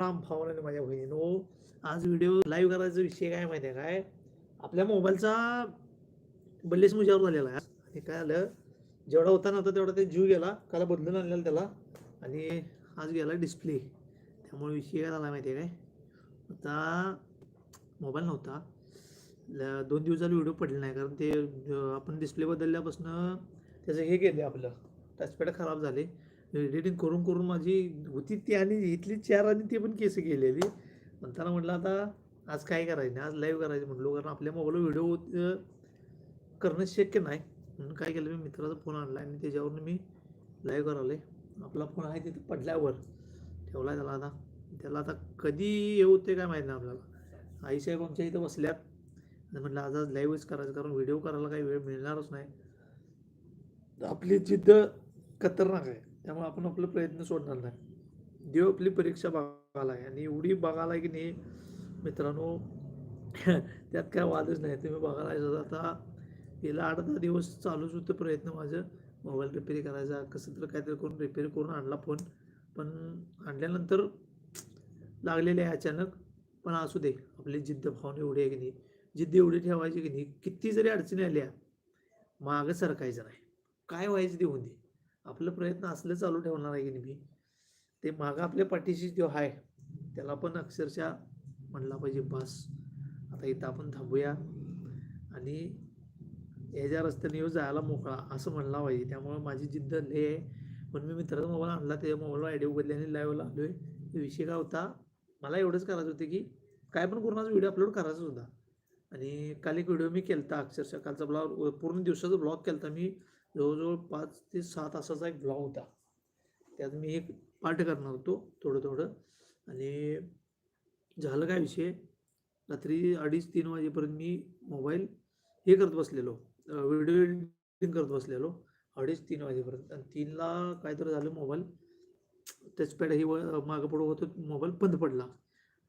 राम भावना माझ्या बहिणीनो आज video live करायचा विषय काय माहिती आहे काय? आपल्या मोबाईलचा बल्लेस मुजावर झालेला आहे. आणि काय आलं जेवढा होता नव्हता तेवढा ते जीव गेला. काला बदलून आणलेला त्याला. आणि आज गेला डिस्प्ले त्यामुळे विषय काय झाला माहिती आहे काय? आता मोबाईल नव्हता. ल- दोन दिवसाला व्हिडिओ पडले नाही. कारण ते आपण डिस्प्ले बदलल्यापासून त्याचं हे गेले आपलं. टचपॅड खराब झाले. एडिटिंग करून करून माझी होती ती आणि इथली चार आणि ती पण केस गेलेली म्हणताना म्हटलं आता आज काय करायचं नाही आज लाईव्ह करायचं. म्हटलो कारण आपल्या मोबाईलवर व्हिडिओ करणं शक्य नाही. म्हणून काय केलं मी मित्राचा फोन आणला आणि त्याच्यावरून मी लाईव्ह करावले आपला फोन आहे तिथे पडल्यावर ठेवला त्याला आता. त्याला आता कधी येऊ ते काय माहीत नाही आपल्याला. आईसाहेब आमच्या इथं बसल्यात. आणि म्हटलं आज आज लाईव्हच करायचं कारण व्हिडिओ करायला काही वेळ मिळणारच नाही. आपली जिद्द खतरनाक आहे. त्यामुळे आपण आपला प्रयत्न सोडणार नाही. देव आपली परीक्षा बघायला आहे आणि एवढी बघायला आहे की नाही मित्रांनो त्यात काय वादच नाही. तुम्ही बघायला आहे आता गेला आठ दहा दिवस चालूच होतं प्रयत्न माझं. मोबाईल रिपेअर करायचा कसं तर काहीतरी करून रिपेअर करून आणला फोन पण आणल्यानंतर लागलेले आहे अचानक. पण असू दे आपली जिद्द भावना एवढी आहे की नाही. जिद्द एवढी ठेवायची की नाही किती जरी अडचणी आल्या मागं सरकायचं नाही. काय व्हायचं ते होऊन दे. आपलं प्रयत्न असलं चालू ठेवणार आहे की नाही मी? ते मागं आपल्या पाठीशी जो आहे त्याला पण अक्षरशः म्हणला पाहिजे बस आता इथं आपण थांबूया आणि ह्याच्या रस्त्याने येऊ जायला मोकळा असं म्हणला पाहिजे. त्यामुळं माझी जिद्द लय आहे. पण मी मित्राचा मोबाईल आणला त्या मोबाईलवर आयडिया उघडली आणि लाईव्हला आलो आहे विषय काय होता मला एवढंच करायचं होतं की काय पण करून व्हिडिओ अपलोड करायचाच होता. आणि काल एक व्हिडिओ मी केला होता अक्षरशः कालचा ब्लॉग पूर्ण दिवसाचा ब्लॉग होता मी. जवळजवळ पाच ते सहा तासाचा एक ब्लॉग होता. त्यात मी एक पाठ करणार होतो थोडं थोडं. आणि झालं काय विषय? रात्री अडीच तीन वाजेपर्यंत मी मोबाईल हे करत बसलेलो. व्हिडिओ एडिटिंग करत बसलेलो. अडीच तीन वाजेपर्यंत. आणि तीनला काहीतरी झालं मोबाईल टचपॅड ही व- मागं पुढं होतं मोबाईल बंद पडला.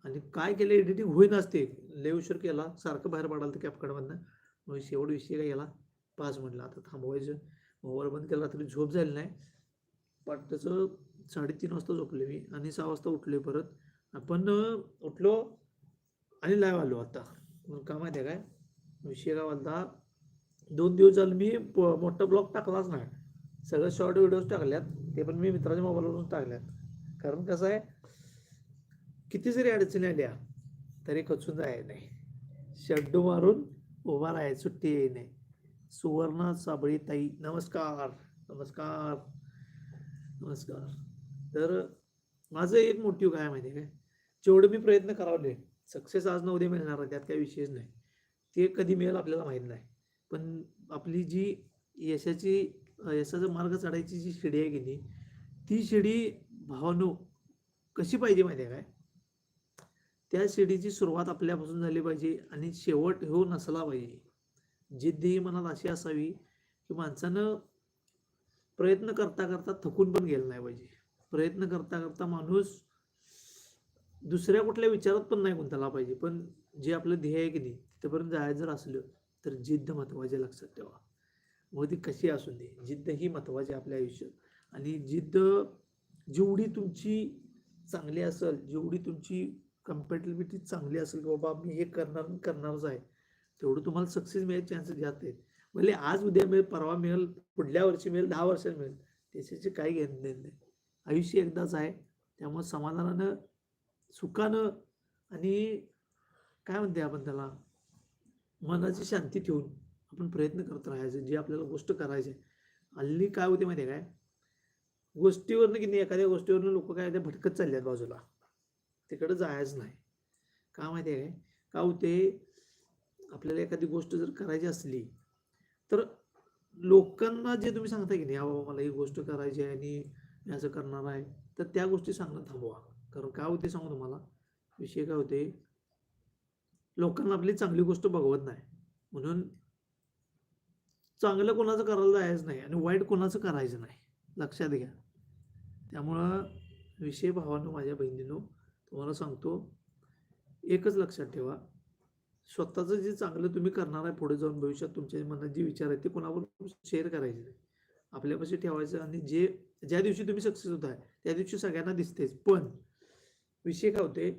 आणि काय केलं? एडिटिंग होईन असते लय उशीर केला. सारखं बाहेर पडाल तर कॅपकार्डमधनं मग शेवट विषय काय गेला? पाच म्हटलं आता थांबवायचं. मोबाईल बंद केला तरी झोप झाली नाही. पण त्याचं साडेतीन वाजता झोपले मी आणि सहा वाजता उठले परत. आपण उठलो आणि लाईव्ह आलो आता. मग काय माहिती आहे काय? विषय काय म्हणता दोन दिवस झालं मी प- मोठा ब्लॉग टाकलाच नाही. सगळं शॉर्ट व्हिडिओज टाकल्यात. ते पण मी मित्राच्या मोबाईलवरून टाकल्यात. कारण कसं आहे किती जरी अडचणी आल्या तरी खचून जाय नाही. शड्डू मारून उभा राहाय सुट्टी येई नाही सुवर्णा साबळी ताई नमस्कार नमस्कार नमस्कार. तर माझं एक मोटिव्ह काय माहिती आहे काय जेवढं मी प्रयत्न करावले सक्सेस आज न उद्या मिळणार त्यात काही विशेष नाही. ते कधी मिळेल आपल्याला माहीत नाही. पण आपली जी यशाची यशाचा मार्ग चढायची जी शिडी आहे की नाही ती शिडी भावनो कशी पाहिजे माहिती आहे काय? त्या शिडीची सुरुवात आपल्यापासून झाली पाहिजे आणि शेवट हो नसला पाहिजे. जिद्द ही मनात अशी असावी की माणसानं प्रयत्न करता करता थकून पण गेलं नाही पाहिजे. प्रयत्न करता करता माणूस दुसऱ्या कुठल्या विचारात पण नाही गुंतला पाहिजे. पण जे आपलं ध्येय आहे की नाही तिथपर्यंत जायचं जर असलं तर जिद्द महत्त्वाची लक्षात ठेवा. मग ती कशी असू दे. जिद्द ही महत्त्वाची आपल्या आयुष्यात. आणि जिद्द जेवढी तुमची चांगली असेल जेवढी तुमची कम्पॅटेबिलिटी चांगली असेल की बाबा मी हे करणार करणारच आहे तेवढं तुम्हाला सक्सेस मिळायचे चान्सेस जास्त आहेत. म्हणजे आज उद्या मिळेल परवा मिळेल पुढल्या वर्षी मिळेल दहा वर्षात मिळेल. त्याच्याचे काही घेणं देणं नाही. आयुष्य एकदाच आहे. त्यामुळे समाधानानं सुखानं आणि काय म्हणते आपण त्याला? मनाची शांती ठेवून आपण प्रयत्न करत राहायचं जे आपल्याला गोष्ट करायची आहे. हल्ली काय होते माहिती आहे काय? गोष्टीवरनं की नाही एखाद्या गोष्टीवरनं लोक काय ते भटकत चालले आहेत बाजूला. तिकडं जायचं नाही. का माहिती आहे काय? का होते? आपल्याला एखादी गोष्ट जर करायची असली तर लोकांना जे तुम्ही सांगता की नाही बाबा मला ही गोष्ट करायची आहे आणि मी असं करणार आहे तर त्या गोष्टी सांगणं थांबवा. कारण काय होते सांगू तुम्हाला? विषय काय होते लोकांना आपली चांगली गोष्ट बघवत नाही. म्हणून चांगलं कोणाचं करायला जायचं नाही आणि वाईट कोणाचं करायचं नाही. लक्षात घ्या. त्यामुळं विषय भावानं माझ्या बहिणीनो तुम्हाला सांगतो एकच लक्षात ठेवा. स्वतःचं जे चांगलं तुम्ही करणार आहे पुढे जाऊन भविष्यात तुमच्या मनात जे विचार आहेत ते कोणावर शेअर करायचे नाही. आपल्यापाशी ठेवायचं आणि जे ज्या दिवशी तुम्ही सक्सेस होत आहे त्या दिवशी सगळ्यांना दिसतेच. पण विषय काय होते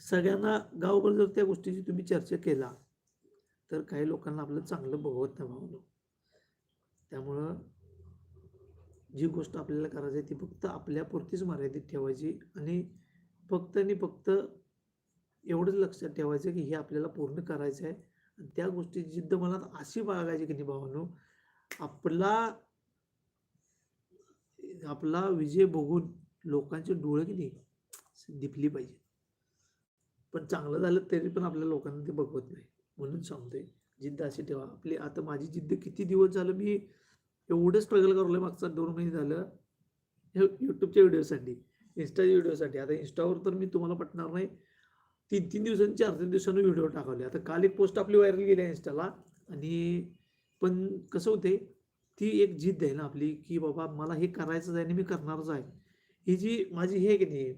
सगळ्यांना गावभर जर त्या गोष्टीची तुम्ही चर्चा केला तर काही लोकांना आपलं चांगलं बघवत नाही भावनो त्यामुळं जी गोष्ट आपल्याला करायची आहे ती फक्त आपल्यापुरतीच मर्यादित ठेवायची आणि फक्त आणि फक्त एवढंच लक्षात ठेवायचं की हे आपल्याला पूर्ण करायचं आहे आणि त्या गोष्टीची जिद्द मनात अशी बाळगायची की नाही भावानो आपला आपला विजय बघून लोकांचे डोळे की नाही दिपली पाहिजे. पण चांगलं झालं तरी पण आपल्या लोकांना ते बघवत नाही. म्हणून सांगतोय जिद्द अशी ठेवा. आपली आता माझी जिद्द किती दिवस झालं मी एवढं स्ट्रगल करलोय मागचा दोन महिने झालं. हे यूट्यूबच्या व्हिडिओसाठी इन्स्टाच्या व्हिडिओसाठी आता इन्स्टावर तर मी तुम्हाला पटणार नाही. तीन तीन दिवसांनी चार तीन दिवसांनी व्हिडिओ टाकवले. आता काल एक पोस्ट आपली व्हायरल गेली आहे इन्स्टाला आणि पण कसं होते ती एक जिद्द आहे ना आपली की बाबा मला हे करायचंच आहे आणि मी करणारच आहे. ही जी माझी हे की नाही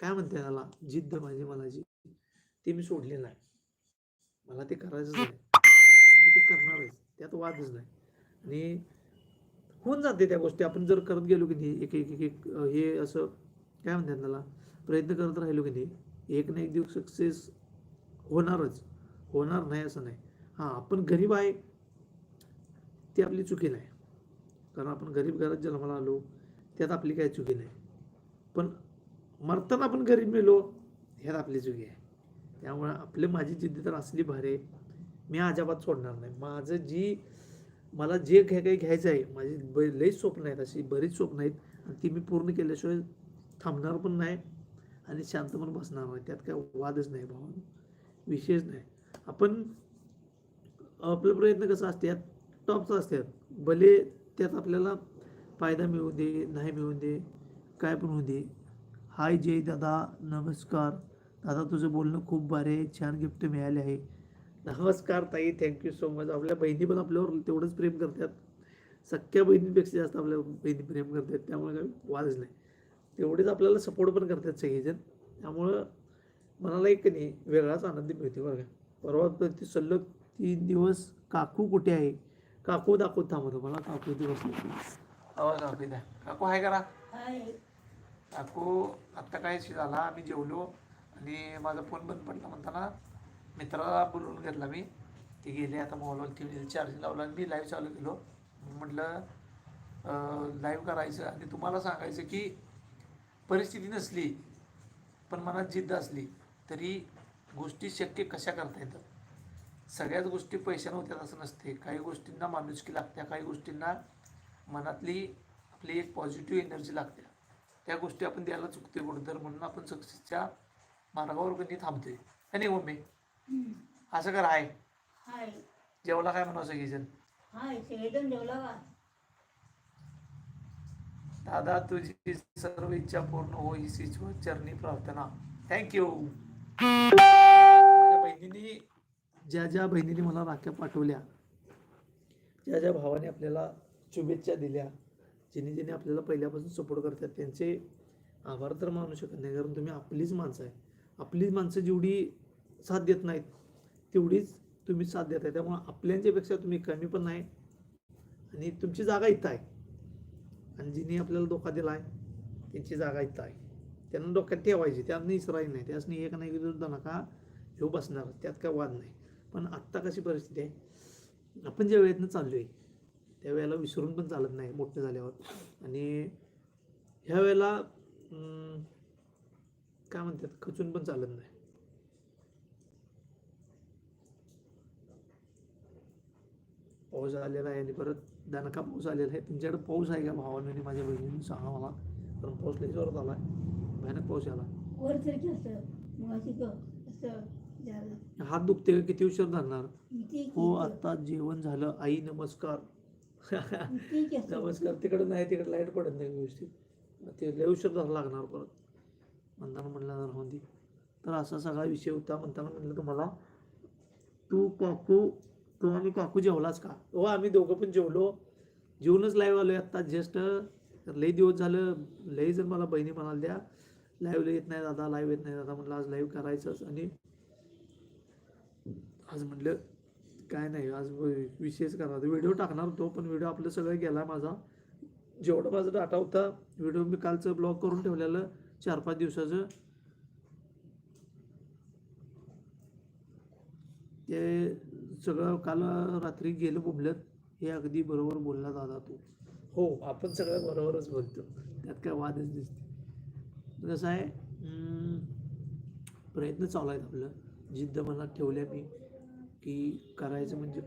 काय म्हणते त्याला जिद्द माझी मला जी ते मी सोडलेलं आहे. मला ते करायचंच आहे. ते करणार आहे. त्यात वादच नाही. आणि होऊन जाते त्या गोष्टी. आपण जर करत गेलो की नाही एक एक एक एक हे असं काय म्हणतात त्याला? प्रयत्न करत राहिलो की नाही एक ना एक दिवस सक्सेस होणारच. होणार नाही असं नाही. हां आपण गरीब आहे ती आपली चुकी नाही. कारण आपण गरीब घरात जन्माला आलो त्यात आपली काही चुकी नाही. पण मरताना आपण गरीब मेलो ह्यात आपली चुकी आहे. त्यामुळे आपली माझी जिद्द तर असली भारी मी अजाबात सोडणार नाही. माझं जी मला जे घ्या काही घ्यायचं आहे माझी ब लईच स्वप्न आहेत अशी बरीच स्वप्न आहेत. आणि ती मी पूर्ण केल्याशिवाय थांबणार पण नाही. आणि शांत पण बसणार नाही. त्यात काय वादच नाही भावा. विशेष नाही. आपण आपला प्रयत्न कसा असतात टॉपचा असतात. भले त्यात आपल्याला फायदा मिळू दे नाही मिळू दे काय पण होऊ दे. हाय जय दादा नमस्कार. दादा तुझं बोलणं खूप भारी आहे. छान गिफ्ट मिळाले आहे. नमस्कार ताई थँक्यू सो मच आपल्या बहिणी पण आपल्यावर तेवढंच प्रेम करतात. सख्या बहिणींपेक्षा जास्त आपल्या बहिणी प्रेम करतात. त्यामुळे काही वादच नाही. तेवढेच आपल्याला सपोर्ट पण करतात सगळेजण. त्यामुळं मनाला एक नाही वेगळाच आनंद मिळते बरं का. परवा तर ती सलग तीन दिवस काकू कुठे आहे? काकू दाखवत थांबतो मला काकू दिवस आवाज काकू द्या काकू हाय करा. काकू आत्ता काय झाला? आम्ही जेवलो आणि माझा फोन बंद पडला म्हणताना मित्राला बोलवून घेतला मी. ते गेले आता मोबाईलवर टी चार्जिंग लावला आणि मी लाईव्ह चालू केलो. म्हटलं लाईव्ह करायचं आणि तुम्हाला सांगायचं की परिस्थिती नसली पण मनात जिद्द असली तरी गोष्टी शक्य कशा करता येतात? सगळ्याच गोष्टी पैशानं होत्यात असं नसते. काही गोष्टींना माणुसकी लागत्या काही गोष्टींना मनातली आपली एक पॉझिटिव्ह एनर्जी लागते. त्या गोष्टी आपण द्यायला चुकते कुठं तर म्हणून आपण सक्सेसच्या मार्गावर कधी थांबतोय. है नाही मम्मी? असं कर आहे हाय. जेवला काय म्हणावं सगळीजण? हाय सगळेजण जेवला का? दादा तुझी सर्व इच्छा पूर्ण हो ही चरणी प्रार्थना. थँक्यू माझ्या ज्या ज्या बहिणीने मला राख्या पाठवल्या ज्या ज्या भावाने आपल्याला शुभेच्छा दिल्या जिने जिने आपल्याला पहिल्यापासून सपोर्ट करतात त्यांचे आभार तर मानू शकत नाही कारण तुम्ही आपलीच माणसं आहे. आपलीच माणसं जेवढी साथ देत नाहीत तेवढीच तुम्ही साथ देत आहे त्यामुळे आपल्यांच्यापेक्षा तुम्ही कमी पण नाही आणि तुमची जागा इथं आहे. आणि जिने आपल्याला धोका दिला आहे त्यांची जागा इथं आहे. त्यांना डोक्यात ठेवायची त्यांना इसरायला नाही. त्यासनी एक नाही विरुद्ध नका घेऊ बसणार. त्यात काय वाद नाही. पण आत्ता कशी परिस्थिती आहे? आपण ज्या वेळेतनं चाललो आहे त्यावेळेला विसरून पण चालत नाही मोठं झाल्यावर. आणि ह्या वेळेला अं, काय म्हणतात खचून पण चालत नाही. पाऊस आलेला आहे आणि परत दणका पाऊस आलेला आहे. तुमच्याकडे पाऊस आहे का भावानं? माझ्या बहिणीने सांगा मला. कारण पाऊस लई जोरात आला भयानक पाऊस आला हात दुखते का? किती उशीर धरणार? हो आता जेवण झालं. आई नमस्कार. नमस्कार. तिकडे नाही तिकडे लाइट पडत नाही व्यवस्थित. ते लय उशीर धरा लागणार परत. म्हणताना म्हणलं राहून दे. तर असा सगळा विषय होता. म्हणताना म्हणलं तुम्हाला तू काकू तू आणि काकू जेवलाच का? हो आम्ही दोघं पण जेवलो. जेवूनच लाईव्ह आलो आत्ता जस्ट तर लई दिवस झालं लई जर मला बहिणी म्हणाल द्या लाईव्ह येत नाही दादा लाईव्ह येत नाही दादा. म्हटलं आज लाईव्ह करायचंच. आणि आज म्हटलं काय नाही आज विशेष करणार व्हिडिओ टाकणार होतो पण व्हिडिओ आपलं सगळं गेला माझा. जेवढा माझा डाटा होता व्हिडिओ मी कालचं ब्लॉग करून ठेवलेलं चार पाच दिवसाचं. ते सगळं काल रात्री गेलं बोबल्यात हे अगदी बरोबर बोलला दादा तू. हो आपण सगळं बरोबरच बोलतो. त्यात काय वादच दिसते कसं आहे प्रयत्न चालू आहेत आपलं. जिद्द मला ठेवल्या मी की करायचं म्हणजे